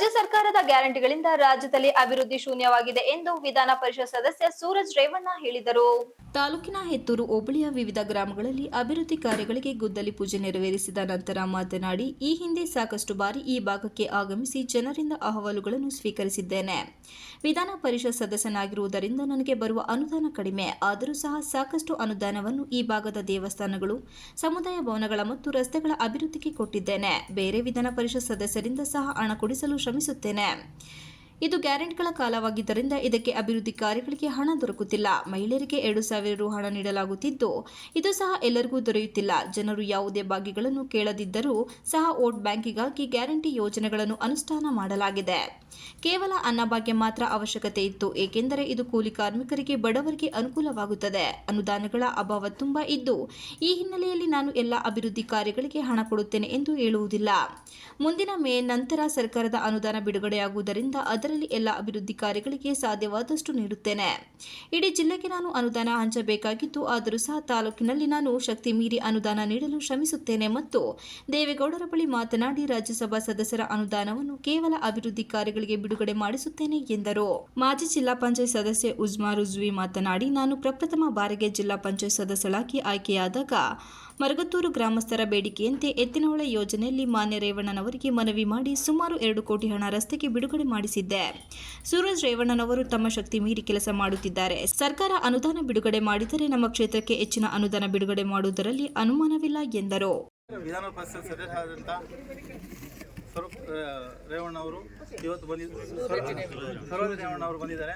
ರಾಜ್ಯ ಸರ್ಕಾರದ ಗ್ಯಾರಂಟಿಗಳಿಂದ ರಾಜ್ಯದಲ್ಲಿ ಅಭಿವೃದ್ಧಿ ಶೂನ್ಯವಾಗಿದೆ ಎಂದು ವಿಧಾನ ಪರಿಷತ್ ಸದಸ್ಯ ಸೂರಜ್ ರೇವಣ್ಣ ಹೇಳಿದರು. ತಾಲೂಕಿನ ಹೆತ್ತೂರು ಹೋಬಳಿಯ ವಿವಿಧ ಗ್ರಾಮಗಳಲ್ಲಿ ಅಭಿವೃದ್ಧಿ ಕಾರ್ಯಗಳಿಗೆ ಗುದ್ದಲಿ ಪೂಜೆ ನೆರವೇರಿಸಿದ ನಂತರ ಮಾತನಾಡಿ, ಈ ಹಿಂದೆ ಸಾಕಷ್ಟು ಬಾರಿ ಈ ಭಾಗಕ್ಕೆ ಆಗಮಿಸಿ ಜನರಿಂದ ಅಹವಾಲುಗಳನ್ನು ಸ್ವೀಕರಿಸಿದ್ದೇನೆ. ವಿಧಾನ ಪರಿಷತ್ ಸದಸ್ಯನಾಗಿರುವುದರಿಂದ ನನಗೆ ಬರುವ ಅನುದಾನ ಕಡಿಮೆ, ಆದರೂ ಸಹ ಸಾಕಷ್ಟು ಅನುದಾನವನ್ನು ಈ ಭಾಗದ ದೇವಸ್ಥಾನಗಳು, ಸಮುದಾಯ ಭವನಗಳ ಮತ್ತು ರಸ್ತೆಗಳ ಅಭಿವೃದ್ಧಿಗೆ ಕೊಟ್ಟಿದ್ದೇನೆ. ಬೇರೆ ವಿಧಾನ ಪರಿಷತ್ ಸದಸ್ಯರಿಂದ ಸಹ ಹಣ ಕೊಡಿಸಲು ಶ್ರಮಿಸುತ್ತೇನೆ. ಇದು ಗ್ಯಾರಂಟಿಗಳ ಕಾಲವಾಗಿದ್ದರಿಂದ ಇದಕ್ಕೆ ಅಭಿವೃದ್ಧಿ ಕಾರ್ಯಗಳಿಗೆ ಹಣ ದೊರಕುತ್ತಿಲ್ಲ. ಮಹಿಳೆಯರಿಗೆ ಎರಡು ಸಾವಿರ ರು ಹಣ ನೀಡಲಾಗುತ್ತಿದ್ದು, ಇದು ಸಹ ಎಲ್ಲರಿಗೂ ದೊರೆಯುತ್ತಿಲ್ಲ. ಜನರು ಯಾವುದೇ ಭಾಗ್ಯಗಳನ್ನು ಕೇಳದಿದ್ದರೂ ಸಹ ವೋಟ್ ಬ್ಯಾಂಕಿಗಾಗಿ ಗ್ಯಾರಂಟಿ ಯೋಜನೆಗಳನ್ನು ಅನುಷ್ಠಾನ ಮಾಡಲಾಗಿದೆ. ಕೇವಲ ಅನ್ನಭಾಗ್ಯ ಮಾತ್ರ ಅವಶ್ಯಕತೆ ಇತ್ತು. ಏಕೆಂದರೆ ಇದು ಕೂಲಿ ಕಾರ್ಮಿಕರಿಗೆ ಬಡವರಿಗೆ ಅನುಕೂಲವಾಗುತ್ತದೆ. ಅನುದಾನಗಳ ಅಭಾವ ತುಂಬಾ ಇದ್ದು, ಈ ಹಿನ್ನೆಲೆಯಲ್ಲಿ ನಾನು ಎಲ್ಲ ಅಭಿವೃದ್ಧಿ ಕಾರ್ಯಗಳಿಗೆ ಹಣ ಕೊಡುತ್ತೇನೆ ಎಂದು ಹೇಳುವುದಿಲ್ಲ. ಮುಂದಿನ ಮೇ ನಂತರ ಸರ್ಕಾರದ ಅನುದಾನ ಬಿಡುಗಡೆಯಾಗುವುದರಿಂದ ಅದರಲ್ಲಿ ಎಲ್ಲ ಅಭಿವೃದ್ಧಿ ಕಾರ್ಯಗಳಿಗೆ ಸಾಧ್ಯವಾದಷ್ಟು ನೀಡುತ್ತೇನೆ. ಇಡೀ ಜಿಲ್ಲೆಗೆ ನಾನು ಅನುದಾನ ಹಂಚಬೇಕಾಗಿತ್ತು. ಆದರೂ ಸಹ ತಾಲೂಕಿನಲ್ಲಿ ನಾನು ಶಕ್ತಿ ಮೀರಿ ಅನುದಾನ ನೀಡಲು ಶ್ರಮಿಸುತ್ತೇನೆ ಮತ್ತು ದೇವೇಗೌಡರ ಬಳಿ ಮಾತನಾಡಿ ರಾಜ್ಯಸಭಾ ಸದಸ್ಯರ ಅನುದಾನವನ್ನು ಕೇವಲ ಅಭಿವೃದ್ಧಿ ಕಾರ್ಯಗಳಿಗೆ ಬಿಡುಗಡೆ ಮಾಡಿಸುತ್ತೇನೆ ಎಂದರು. ಮಾಜಿ ಜಿಲ್ಲಾ ಪಂಚಾಯತ್ ಸದಸ್ಯೆ ಉಜ್ಮಾ ರುಜ್ವಿ ಮಾತನಾಡಿ, ನಾನು ಪ್ರಪ್ರಥಮ ಬಾರಿಗೆ ಜಿಲ್ಲಾ ಪಂಚಾಯತ್ ಸದಸ್ಯಳಾಗಿ ಆಯ್ಕೆಯಾದಾಗ ಮರಗತ್ತೂರು ಗ್ರಾಮಸ್ಥರ ಬೇಡಿಕೆಯಂತೆ ಎತ್ತಿನಹೊಳೆ ಯೋಜನೆಯಲ್ಲಿ ಮಾನ್ಯ ರೇವಣ್ಣನವರಿಗೆ ಮನವಿ ಮಾಡಿ ಸುಮಾರು ಎರಡು ಕೋಟಿ ಹಣ ರಸ್ತೆಗೆ ಬಿಡುಗಡೆ ಮಾಡಿಸಿದ್ದೆ. ಸೂರಜ್ ರೇವಣ್ಣನವರು ತಮ್ಮ ಶಕ್ತಿ ಮೀರಿ ಕೆಲಸ ಮಾಡುತ್ತಿದ್ದಾರೆ. ಸರ್ಕಾರ ಅನುದಾನ ಬಿಡುಗಡೆ ಮಾಡಿದರೆ ನಮ್ಮ ಕ್ಷೇತ್ರಕ್ಕೆ ಹೆಚ್ಚಿನ ಅನುದಾನ ಬಿಡುಗಡೆ ಮಾಡುವುದರಲ್ಲಿ ಅನುಮಾನವಿಲ್ಲ ಎಂದರು. ವಿಧಾನ ಪರಿಷತ್ ಸದಸ್ಯರಾದಂಥ ಸ್ವರೂಪ್ ಇವತ್ತು ಬಂದಿದ್ದು ಸರೋಜ ರೇವಣ್ಣ ಅವರು ಬಂದಿದ್ದಾರೆ.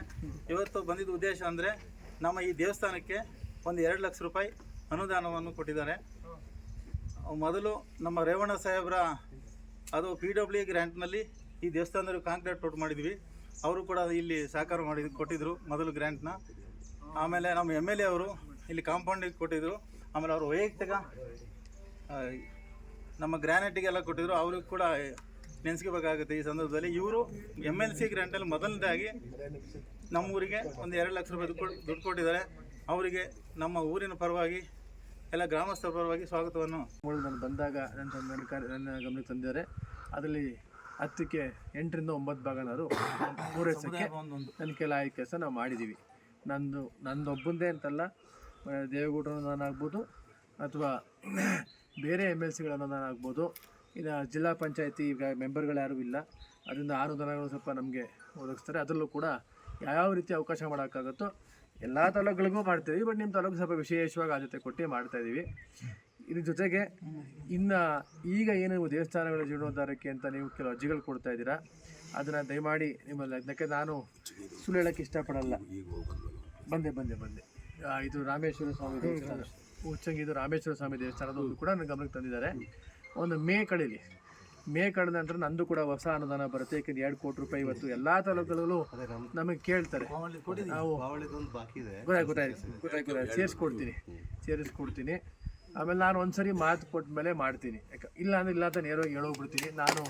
ಇವತ್ತು ಬಂದಿದ್ದ ಉದ್ದೇಶ ಅಂದರೆ ನಮ್ಮ ಈ ದೇವಸ್ಥಾನಕ್ಕೆ ಒಂದು ಎರಡು ಲಕ್ಷ ರೂಪಾಯಿ ಅನುದಾನವನ್ನು ಕೊಟ್ಟಿದ್ದಾರೆ. ಮೊದಲು ನಮ್ಮ ರೇವಣ್ಣ ಸಾಹೇಬ್ರ, ಅದು ಪಿ ಡಬ್ಲ್ಯೂ ಗ್ರ್ಯಾಂಟ್ನಲ್ಲಿ ಈ ದೇವಸ್ಥಾನದಲ್ಲಿ ಕಾಂಕ್ರೀಟ್ ಟೋಟ್ ಮಾಡಿದ್ವಿ. ಅವರು ಕೂಡ ಇಲ್ಲಿ ಸಹಕಾರ ಮಾಡಿ ಕೊಟ್ಟಿದ್ದರು ಮೊದಲು ಗ್ರ್ಯಾಂಟ್ನ ಆಮೇಲೆ ನಮ್ಮ ಎಂ ಎಲ್ ಎ ಅವರು ಇಲ್ಲಿ ಕಾಂಪೌಂಡಿಗೆ ಕೊಟ್ಟಿದ್ದರು ಆಮೇಲೆ ಅವರು ವೈಯಕ್ತಿಕ ನಮ್ಮ ಗ್ರ್ಯಾನೈಟಿಗೆಲ್ಲ ಕೊಟ್ಟಿದ್ದರು ಅವ್ರಿಗೆ ಕೂಡ ನೆನೆಸ್ಕೋಬೇಕಾಗುತ್ತೆ ಈ ಸಂದರ್ಭದಲ್ಲಿ. ಇವರು ಎಂ ಎಲ್ ಸಿ ಗ್ರ್ಯಾಂಟಲ್ಲಿ ಮೊದಲನೇದಾಗಿ ನಮ್ಮ ಊರಿಗೆ ಒಂದು ಎರಡು ಲಕ್ಷ ರೂಪಾಯಿ ದುಡ್ಡು ಕೊಟ್ಟಿದ್ದಾರೆ. ಅವರಿಗೆ ನಮ್ಮ ಊರಿನ ಪರವಾಗಿ ಎಲ್ಲ ಗ್ರಾಮಸ್ಥರ ಪರವಾಗಿ ಸ್ವಾಗತವನ್ನು ನಾನು ಬಂದಾಗ ನನ್ನ ನನ್ನ ಗಮನಕ್ಕೆ ತಂದಿದ್ದಾರೆ. ಅದರಲ್ಲಿ ಹತ್ತಕ್ಕೆ ಎಂಟರಿಂದ ಒಂಬತ್ತು ಭಾಗನಾದ್ರು ಪೂರೈಸೋಕ್ಕೆ ನನ್ನ ಕೆಲ ಆಯ್ಕೆ ಕೆಲಸ ನಾವು ಮಾಡಿದ್ದೀವಿ. ನಂದು ನಂದೊಬ್ಬಂದೇ ಅಂತಲ್ಲ ದೇವೇಗೌಡರ ಅನುದಾನ ಆಗ್ಬೋದು ಅಥವಾ ಬೇರೆ ಎಂ ಎಲ್ ಸಿಗಳನ್ನು ಅನುದಾನ ಆಗ್ಬೋದು ಇನ್ನು ಜಿಲ್ಲಾ ಪಂಚಾಯತಿ ಈಗ ಮೆಂಬರ್ಗಳು ಯಾರೂ ಇಲ್ಲ. ಅದರಿಂದ ಆರು ಅನುದಾನಗಳು ಸ್ವಲ್ಪ ನಮಗೆ ಒದಗಿಸ್ತಾರೆ. ಅದರಲ್ಲೂ ಕೂಡ ಯಾವ ರೀತಿ ಅವಕಾಶ ಮಾಡೋಕ್ಕಾಗುತ್ತೋ ಎಲ್ಲ ತಾಲೂಕುಗಳಿಗೂ ಮಾಡ್ತೀವಿ. ಬಟ್ ನಿಮ್ಮ ತಾಲೂಕು ಸ್ವಲ್ಪ ವಿಶೇಷವಾಗಿ ಆದ್ಯತೆ ಕೊಟ್ಟು ಮಾಡ್ತಾ ಇದ್ದೀವಿ ಇದ್ರ ಜೊತೆಗೆ ಇನ್ನು ಈಗ ಏನು ನೀವು ದೇವಸ್ಥಾನಗಳ ಜೀರ್ಣೋದ್ಧಾರಕ್ಕೆ ಅಂತ ನೀವು ಕೆಲವು ಅರ್ಜಿಗಳು ಕೊಡ್ತಾ ಇದ್ದೀರಾ, ಅದನ್ನು ದಯಮಾಡಿ ನಿಮ್ಮಲ್ಲಿ ಅದಕ್ಕೆ ನಾನು ಸುಳ್ಳು ಹೇಳೋಕ್ಕೆ ಇಷ್ಟಪಡಲ್ಲ. ಬಂದೆ ಬಂದೆ ಬಂದೆ. ಇದು ರಾಮೇಶ್ವರ ಸ್ವಾಮಿ ದೇವಸ್ಥಾನ. ಇದು ರಾಮೇಶ್ವರ ಸ್ವಾಮಿ ದೇವಸ್ಥಾನದ ಕೂಡ ನನ್ನ ಗಮನಕ್ಕೆ ತಂದಿದ್ದಾರೆ. ಒಂದು ಮೇ ಕಳೀಲಿ. ಮೇ ಕಳೆದ ನಂತರ ನಂದು ಕೂಡ ಹೊಸ ಅನುದಾನ ಬರುತ್ತೆ. ಯಾಕಂದ್ರೆ ಎರಡು ಕೋಟಿ ರೂಪಾಯಿ ಇವತ್ತು ಎಲ್ಲ ತಾಲೂಕುಗಳಲ್ಲೂ ನಮಗೆ ಕೇಳ್ತಾರೆ. ನಾವು ಗೊತ್ತಾಯ್ತು ಸೇರಿಸ್ಕೊಡ್ತೀನಿ. ಸೇರಿಸ್ಕೊಡ್ತೀನಿ. ಆಮೇಲೆ ನಾನು ಒಂದ್ಸರಿ ಮಾತು ಕೊಟ್ಟ ಮೇಲೆ ಮಾಡ್ತೀನಿ. ಯಾಕೆ ಇಲ್ಲ ಅಂದ್ರೆ ಇಲ್ಲ ಅಂತ ನೇರವಾಗಿ ಹೇಳೋಗ್ಬಿಡ್ತೀನಿ. ನಾನು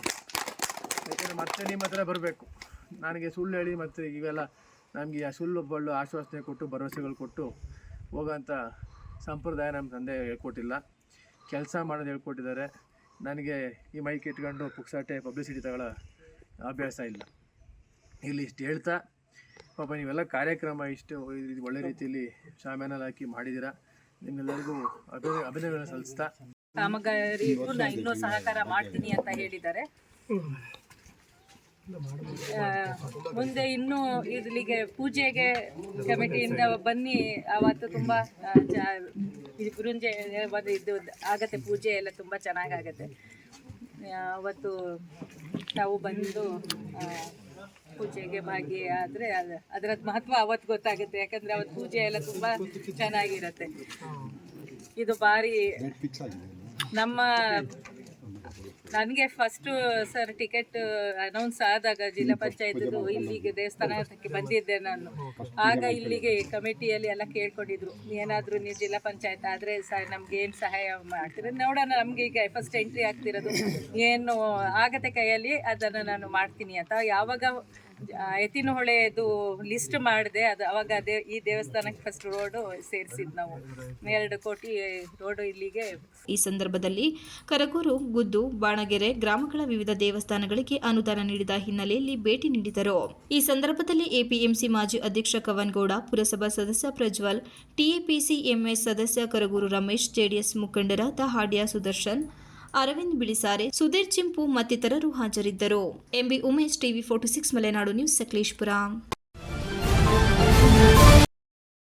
ಯಾಕಂದ್ರೆ ಮತ್ತೆ ನಿಮ್ಮ ಹತ್ರ ಬರಬೇಕು. ನನಗೆ ಸುಳ್ಳು ಹೇಳಿ ಮತ್ತು ಇವೆಲ್ಲ ನಮಗೆ ಆ ಸುಳ್ಳು ಬಳ್ಳು ಆಶ್ವಾಸನೆ ಕೊಟ್ಟು ಭರವಸೆಗಳು ಕೊಟ್ಟು ಹೋಗೋಂಥ ಸಂಪ್ರದಾಯ ನಮ್ಮ ತಂದೆ ಹೇಳ್ಕೊಟ್ಟಿಲ್ಲ. ಕೆಲಸ ಮಾಡೋದು ಹೇಳ್ಕೊಟ್ಟಿದ್ದಾರೆ. ನನಗೆ ಈ ಮೈಕ್ ಇಟ್ಕೊಂಡು ಪುಕ್ಸಾಟೆ ಪಬ್ಲಿಸಿಟಿ ತಗೊಳ್ಳೋ ಅಭ್ಯಾಸ ಇಲ್ಲ. ಇಲ್ಲಿ ಇಷ್ಟು ಹೇಳ್ತಾ, ಪಾಪ ನೀವೆಲ್ಲ ಕಾರ್ಯಕ್ರಮ ಇಷ್ಟು ಒಳ್ಳೆ ರೀತಿಯಲ್ಲಿ ಶಾಮ್ಯಾನಲ್ಲಿ ಹಾಕಿ ಮಾಡಿದ್ದೀರಾ ನಿಮ್ಮೆಲ್ಲರಿಗೂ ಅಭಿನಯ ಅಭಿನಯಗಳನ್ನು ಸಲ್ಲಿಸ್ತಾ. ಕಾಮಗಾರಿಗೂ ಇನ್ನೂ ಸಹಕಾರ ಮಾಡ್ತೀನಿ ಅಂತ ಹೇಳಿದ್ದಾರೆ. ಮುಂದೆ ಇನ್ನೂ ಇಲ್ಲಿಗೆ ಪೂಜೆಗೆ ಕಮಿಟಿಯಿಂದ ಬನ್ನಿ. ಅವತ್ತು ತುಂಬ ಗುರುಂಜೆ ಇದು ಆಗತ್ತೆ, ಪೂಜೆ ಎಲ್ಲ ತುಂಬ ಚೆನ್ನಾಗಾಗತ್ತೆ. ಅವತ್ತು ತಾವು ಬಂದು ಪೂಜೆಗೆ ಭಾಗಿಯಾದರೆ ಅದು ಅದರ ಮಹತ್ವ ಅವತ್ತು ಗೊತ್ತಾಗುತ್ತೆ. ಯಾಕಂದರೆ ಅವತ್ತು ಪೂಜೆ ಎಲ್ಲ ತುಂಬ ಚೆನ್ನಾಗಿರತ್ತೆ. ಇದು ಭಾರಿ ನಮ್ಮ ನನಗೆ ಫಸ್ಟ್ ಸರ್ ಟಿಕೆಟ್ ಅನೌನ್ಸ್ ಆದಾಗ ಜಿಲ್ಲಾ ಪಂಚಾಯತ್ದು ಇಲ್ಲಿಗೆ ದೇವಸ್ಥಾನಕ್ಕೆ ಬಂದಿದ್ದೆ ನಾನು. ಆಗ ಇಲ್ಲಿಗೆ ಕಮಿಟಿಯಲ್ಲಿ ಎಲ್ಲ ಕೇಳ್ಕೊಂಡಿದ್ರು ಏನಾದರೂ ನೀವು ಜಿಲ್ಲಾ ಪಂಚಾಯತ್ ಆದರೆ ಸರ್ ನಮ್ಗೆ ಏನು ಸಹಾಯ ಮಾಡ್ತೀರ? ನೋಡೋಣ ನಮಗೆ ಈಗ ಫಸ್ಟ್ ಎಂಟ್ರಿ ಆಗ್ತಿರೋದು. ಏನು ಆಗತ್ತೆ ಕೈಯಲ್ಲಿ ಅದನ್ನು ನಾನು ಮಾಡ್ತೀನಿ ಅಂತ. ಯಾವಾಗ ಎತ್ತಿನಹೊಳೆದು ಲಿಸ್ಟ್ ಮಾಡಿದೆ, ಅದು ಅವಾಗ ಅದೇ ಈ ದೇವಸ್ಥಾನಕ್ಕೆ ಫಸ್ಟ್ ರೋಡು ಸೇರಿಸಿದ್ದು ನಾವು. ಎರಡು ಕೋಟಿ ರೋಡು ಇಲ್ಲಿಗೆ ಈ ಸಂದರ್ಭದಲ್ಲಿ ಕರಗೂರು, ಗುದ್ದು, ಬಾಣಗೆರೆ ಗ್ರಾಮಗಳ ವಿವಿಧ ದೇವಸ್ಥಾನಗಳಿಗೆ ಅನುದಾನ ನೀಡಿದ ಹಿನ್ನೆಲೆಯಲ್ಲಿ ಭೇಟಿ ನೀಡಿದರು. ಈ ಸಂದರ್ಭದಲ್ಲಿ ಎಪಿಎಂಸಿ ಮಾಜಿ ಅಧ್ಯಕ್ಷ ಕವನ್ಗೌಡ, ಪುರಸಭಾ ಸದಸ್ಯ ಪ್ರಜ್ವಲ್, ಟಿಎಪಿಸಿ ಎಂಎಸ್ ಸದಸ್ಯ ಕರಗೂರು ರಮೇಶ್, ಜೆಡಿಎಸ್ ಮುಖಂಡರಾದ ಹಾಡ್ಯ ಸುದರ್ಶನ್ ಅರವಿಂದ್ ಬಿಳಿಸಾರೆ ಸುಧೀರ್ ಚಿಂಪು ಮತ್ತಿತರರು ಹಾಜರಿದ್ದರು. MB Umesh TV forty six Malenadu news Sakleshpur.